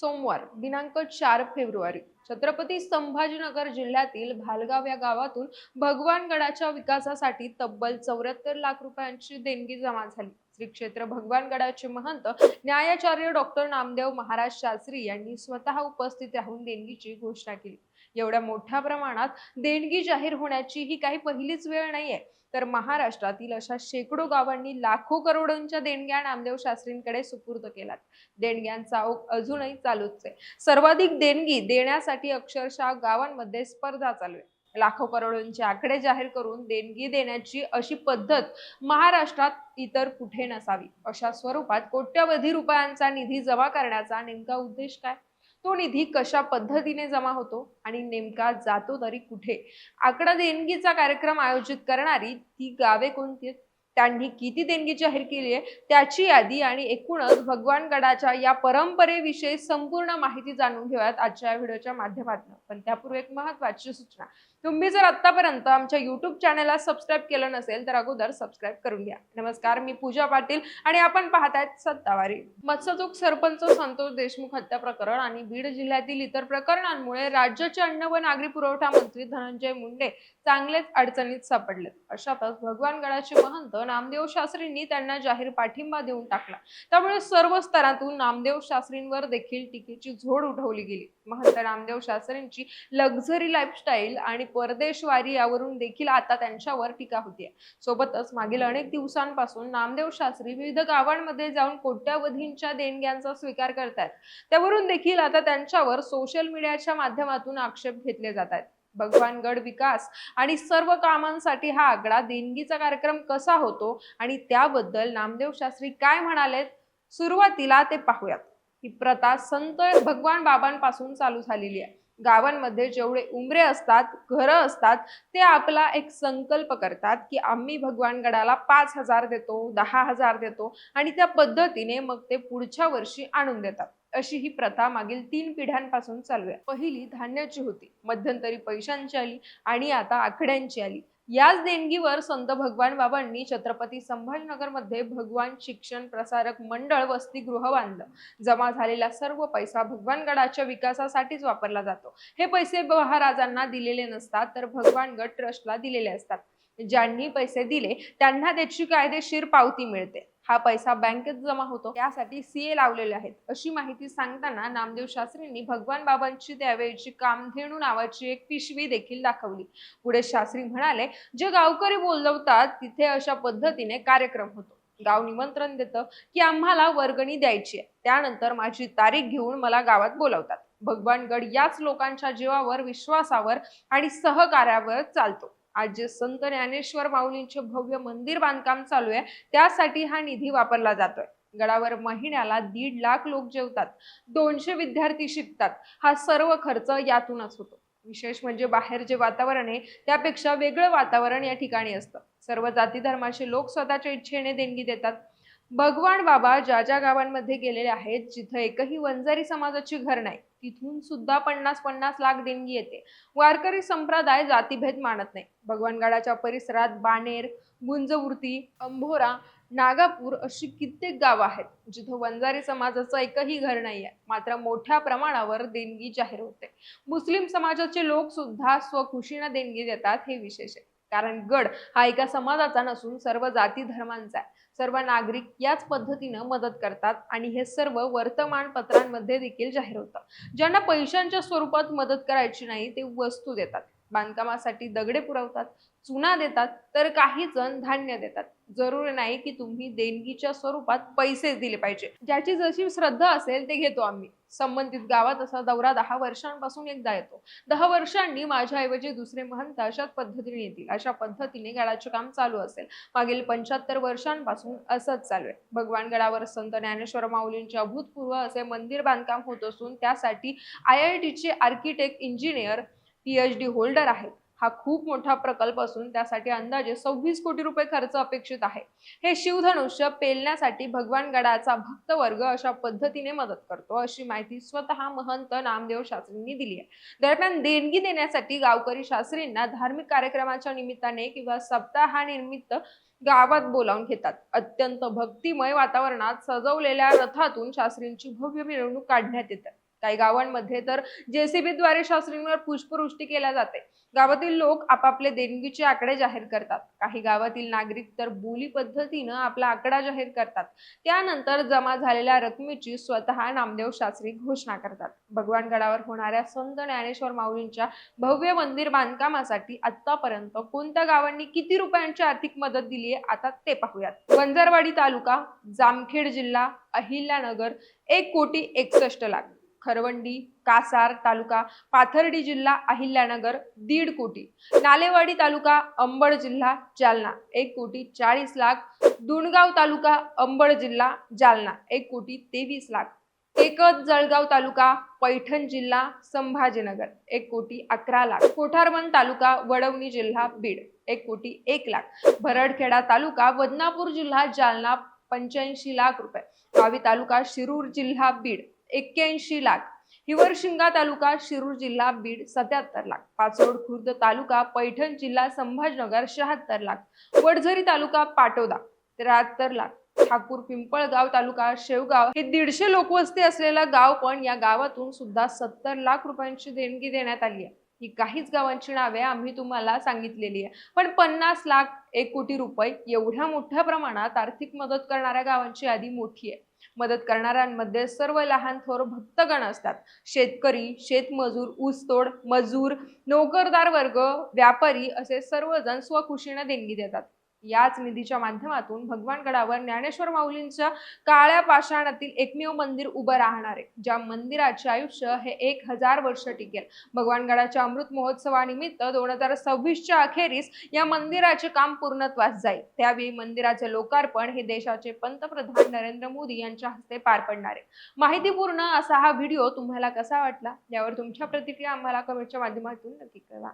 सोमवार दिनांक चार फेब्रुवारी. छत्रपती संभाजीनगर जिल्ह्यातील भालगाव या गावातून भगवानगडाच्या विकासासाठी तब्बल चौऱ्याहत्तर लाख रुपयांची देणगी जमा झाली. श्री क्षेत्र भगवानगडाचे महंत न्यायाचार्य डॉक्टर नामदेव महाराज शास्त्री यांनी स्वतः उपस्थित राहून देणगीची घोषणा केली. एवढ्या मोठ्या प्रमाणात देणगी जाहीर होण्याची ही काही पहिलीच वेळ नाहीये. तर महाराष्ट्रातील अशा शेकडो गावांनी लाखो करोडोंच्या देणग्या नामदेव शास्त्रींकडे सुपूर्द केल्यात देणग्यांचा ओघ अजूनही चालूच आहे. सर्वाधिक देणगी देण्यासाठी अक्षरशः गावांमध्ये स्पर्धा चालू आहे. लाखो करोडोंचे आकडे जाहीर करून देणगी देण्याची अशी पद्धत महाराष्ट्रात इतर कुठे नसावी? अशा स्वरूपात कोट्यवधी रुपयांचा निधी जमा करण्याचा नेमका उद्देश काय? तो निधी कशा पद्धतीने जमा होतो आणि नेमका जातो तरी कुठे? आकडा देणगीचा कार्यक्रम आयोजित करणारी ती गावे कोणती त्यांनी किती देणगी जाहीर केली आहे? त्याची यादी आणि एकूणच भगवानगडाच्या या परंपरेविषयी संपूर्ण माहिती जाणून घेऊयात आजच्या या व्हिडिओच्या माध्यमातून. पण त्यापूर्वी एक महत्वाची सूचना. तुम्ही जर आतापर्यंत आमच्या यूट्यूब चॅनलला सबस्क्राईब केलं नसेल तर अगोदर सबस्क्राईब करून घ्या. नमस्कार मी पूजा पाटील आणि आपण पाहतायत सत्तावारी. मत्स्यचूक सरपंच संतोष देशमुख हत्या प्रकरण आणि बीड जिल्ह्यातील इतर प्रकरणांमुळे राज्याचे अन्न व नागरी पुरवठा मंत्री धनंजय मुंडे चांगलेच अडचणीत सापडलेत. अशातच भगवान गडाचे महंत नामदेव शास्त्रींनी त्यांना जाहीर पाठिंबा देऊन टाकला. त्यामुळे सर्व स्तरातून नामदेव शास्त्रींवर देखील टीकेची झोड उठवली गेली. महंत नामदेव शास्त्रींची लक्झरी लाईफस्टाईल आणि परदेशवारी यावरून देखील आता त्यांच्यावर टीका होतीये सोबतच मागील अनेक दिवसांपासून नामदेव शास्त्री विविध गावांमध्ये जाऊन कोट्यावधींच्या देणग्यांचा स्वीकार करतात त्यावरून देखील आता त्यांच्यावर सोशल मीडियाच्या माध्यमातून आक्षेप घेतले जात आहेत भगवानगड विकास आणि सर्व कामांसाठी हा आकडा देणगीचा कार्यक्रम कसा होतो आणि त्याबद्दल नामदेव शास्त्री काय म्हणालेत? सुरुवातीला ते पाहूयात. ही प्रथा संत भगवान बाबांपासून चालू झालेली आहे. गावांमध्ये जेवढे उमरे असतात घरं असतात ते आपला एक संकल्प करतात की आम्ही भगवानगडाला पाच हजार देतो दहा हजार देतो आणि त्या पद्धतीने मग ते पुढच्या वर्षी आणून देतात. अशी ही प्रथा मागील तीन पिढ्यांपासून चालू आहे. पहिली धान्याची होती मध्यंतरी पैशांची आली आणि आता आकड्यांची आली. याच देणगीवर संत भगवान बाबांनी छत्रपती संभाजीनगरमध्ये भगवान शिक्षण प्रसारक मंडळ वसतिगृह बांधलं. जमा झालेला सर्व पैसा भगवानगडाच्या विकासासाठीच वापरला जातो. हे पैसे महाराजांना दिलेले नसतात तर भगवानगड ट्रस्टला दिलेले असतात. ज्यांनी पैसे दिले त्यांना त्याची कायदेशीर पावती मिळते. हा पैसा बँकेत जमा होतो. त्यासाठी सीए लावलेले आहेत. अशी माहिती सांगताना नामदेव शास्त्रींनी भगवान बाबांची त्यावेळची कामधेनू नावाची एक पिशवी देखील दाखवली. पुढे शास्त्री म्हणाले जे गावकरी बोलवतात तिथे अशा पद्धतीने कार्यक्रम होतो. गाव निमंत्रण देतं की आम्हाला वर्गणी द्यायची आहे. त्यानंतर माझी तारीख घेऊन मला गावात बोलवतात. भगवानगड याच लोकांच्या जीवावर विश्वासावर आणि सहकार्यावर चालतो. आज जे संत ज्ञानेश्वर माऊलींचे भव्य मंदिर बांधकाम चालू आहे. त्यासाठी हा निधी वापरला जातोय. गडावर महिन्याला दीड लाख लोक जेवतात. दोनशे विद्यार्थी शिकतात. हा सर्व खर्च यातूनच होतो. विशेष म्हणजे बाहेर जे वातावरण आहे त्यापेक्षा वेगळं वातावरण या ठिकाणी असतं. सर्व जाती धर्माचे लोक स्वतःच्या इच्छेने देणगी देतात. भगवान बाबा ज्या ज्या गावांमध्ये गेलेले आहेत जिथं एकही वंजारी समाजाची घर नाही तिथून सुद्धा पन्नास पन्नास लाख देणगी येते. वारकरी संप्रदाय जातीभेद मानत नाही. भगवानगडाच्या परिसरात बाणेर गुंजवृत्ती अंभोरा नागापूर अशी कित्येक गावं आहेत जिथं वंजारी समाजाचं एकही घर नाही आहे मात्र मोठ्या प्रमाणावर देणगी जाहीर होते. मुस्लिम समाजाचे लोक सुद्धा स्वखुशीनं देणगी देतात हे विशेष आहे. कारण गड हा एका समाजाचा नसून सर्व जाती धर्मांचा आहे. सर्व नागरिक याच पद्धतीनं मदत करतात आणि हे सर्व वर्तमानपत्रांमध्ये देखील जाहीर होतं. ज्यांना पैशांच्या स्वरूपात मदत करायची नाही ते वस्तू देतात. बांधकामासाठी दगडे पुरवतात. चुना देतात तर काही जण धान्य देतात. जरुरी नाही की तुम्ही देणगीच्या स्वरूपात पैसे दिले पाहिजे. ज्याची जशी श्रद्धा असेल ते घेतो आम्ही. संबंधित गावात असा दौरा दहा वर्षांपासून एकदा येतो. दहा वर्षांनी माझ्याऐवजी दुसरे महंत अशाच पद्धतीने येतील. अशा पद्धतीने गडाचे काम चालू असेल. मागील पंच्याहत्तर वर्षांपासून असंच चालू आहे. भगवान गडावर संत ज्ञानेश्वर माऊलींचे अभूतपूर्व असे मंदिर बांधकाम होत असून त्यासाठी आय आय टीचे architect engineer PhD holder आहेत. हा खूप मोठा प्रकल्प असून त्यासाठी अंदाजे सव्वीस कोटी रुपये खर्च अपेक्षित आहे. हे शिवधनुष्य पेलण्यासाठी भगवान गडाचा भक्त वर्ग अशा पद्धतीने मदत करतो अशी माहिती स्वतः महंत नामदेव शास्त्रींनी दिली आहे. दरम्यान देणगी देण्यासाठी गावकरी शास्त्रींना धार्मिक कार्यक्रमाच्या निमित्ताने किंवा सप्ताहानिमित्त गावात बोलावून घेतात. अत्यंत भक्तिमय वातावरणात सजवलेल्या रथातून शास्त्रींची भव्य मिरवणूक काढण्यात येतात काही गावांमध्ये तर जेसीबीद्वारे शास्त्रींवर पुष्पवृष्टी केल्या जाते. गावातील लोक आपापले देणगीचे आकडे जाहीर करतात. काही गावातील नागरिक तर बोली पद्धतीनं आपला आकडा जाहीर करतात. त्यानंतर जमा झालेल्या रकमेची स्वतः नामदेव शास्त्री घोषणा करतात. भगवानगडावर होणाऱ्या संत ज्ञानेश्वर माऊलींच्या भव्य मंदिर बांधकामासाठी आतापर्यंत कोणत्या गावांनी किती रुपयांची आर्थिक मदत दिली आहे आता ते पाहूयात. वंजारवाडी तालुका जामखेड जिल्हा अहिल्यानगर एक कोटी एकसष्ट लाख. खरवंडी कासार तालुका पाथर्डी जिल्हा अहिल्यानगर दीड कोटी. नालेवाडी तालुका अंबड जिल्हा जालना एक कोटी चाळीस लाख. दुणगाव तालुका अंबड जिल्हा जालना एक कोटी तेवीस लाख. एकच जळगाव तालुका पैठण जिल्हा संभाजीनगर एक कोटी अकरा लाख. कोठारबंद तालुका वडवणी जिल्हा बीड एक कोटी एक लाख. भरडखेडा तालुका बदनापूर जिल्हा जालना पंच्याऐंशी लाख रुपये. गावी तालुका शिरूर जिल्हा बीड एक्क्याऐंशी लाख. हिवरशिंगा तालुका शिरूर जिल्हा बीड सत्याहत्तर लाख. पाचोड खुर्द तालुका पैठण जिल्हा संभाजनगर शहात्तर लाख. वडझरी तालुका पाटोदा त्र्याहत्तर लाख. ठाकूर पिंपळगाव तालुका शेवगाव हे दीडशे लोकवस्ती असलेलं गाव पण या गावातून सुद्धा सत्तर लाख रुपयांची देणगी देण्यात आली आहे. ही काहीच गावांची नावे आम्ही तुम्हाला सांगितलेली आहे. पण पन्नास लाख एक कोटी रुपये एवढ्या मोठ्या प्रमाणात आर्थिक मदत करणाऱ्या गावांची यादी मोठी आहे. मदत करणाऱ्यांमध्ये सर्व लहान थोर भक्तगण असतात. शेतकरी शेतमजूर ऊसतोड मजूर नोकरदार वर्ग व्यापारी असे सर्वजण स्वखुशीने देणगी देतात. याच निधीच्या माध्यमातून भगवानगडावर ज्ञानेश्वर माऊलींच्या काळ्या पाषाणातील एकमेव मंदिर उभं राहणार आहे ज्या मंदिराचे आयुष्य हे एक हजार वर्ष टिकेल. भगवानगडाच्या अमृत महोत्सवानिमित्त दोन हजार सव्वीसच्या अखेरीस या मंदिराचे काम पूर्णत्वास जाईल. त्यावेळी मंदिराचे लोकार्पण हे देशाचे पंतप्रधान नरेंद्र मोदी यांच्या हस्ते पार पडणार आहे. माहितीपूर्ण असा हा व्हिडिओ तुम्हाला कसा वाटला? यावर तुमच्या प्रतिक्रिया आम्हाला कमेंटच्या माध्यमातून नक्की कळवा.